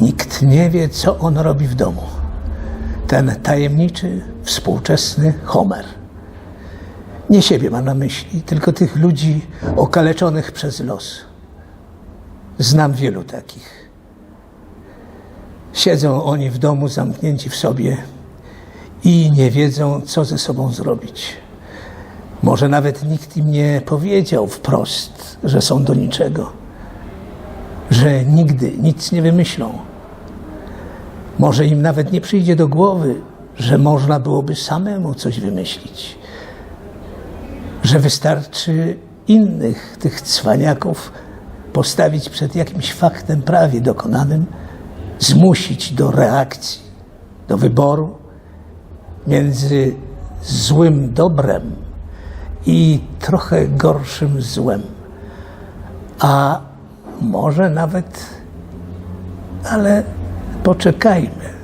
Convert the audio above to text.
Nikt nie wie, co on robi w domu. Ten tajemniczy, współczesny Homer. Nie siebie ma na myśli, tylko tych ludzi okaleczonych przez los. Znam wielu takich. Siedzą oni w domu zamknięci w sobie i nie wiedzą, co ze sobą zrobić. Może nawet nikt im nie powiedział wprost, że są do niczego, że nigdy nic nie wymyślą. Może im nawet nie przyjdzie do głowy, że można byłoby samemu coś wymyślić, że wystarczy innych tych cwaniaków postawić przed jakimś faktem prawie dokonanym, zmusić do reakcji, do wyboru między złym dobrem i trochę gorszym złem. A może nawet, ale poczekajmy.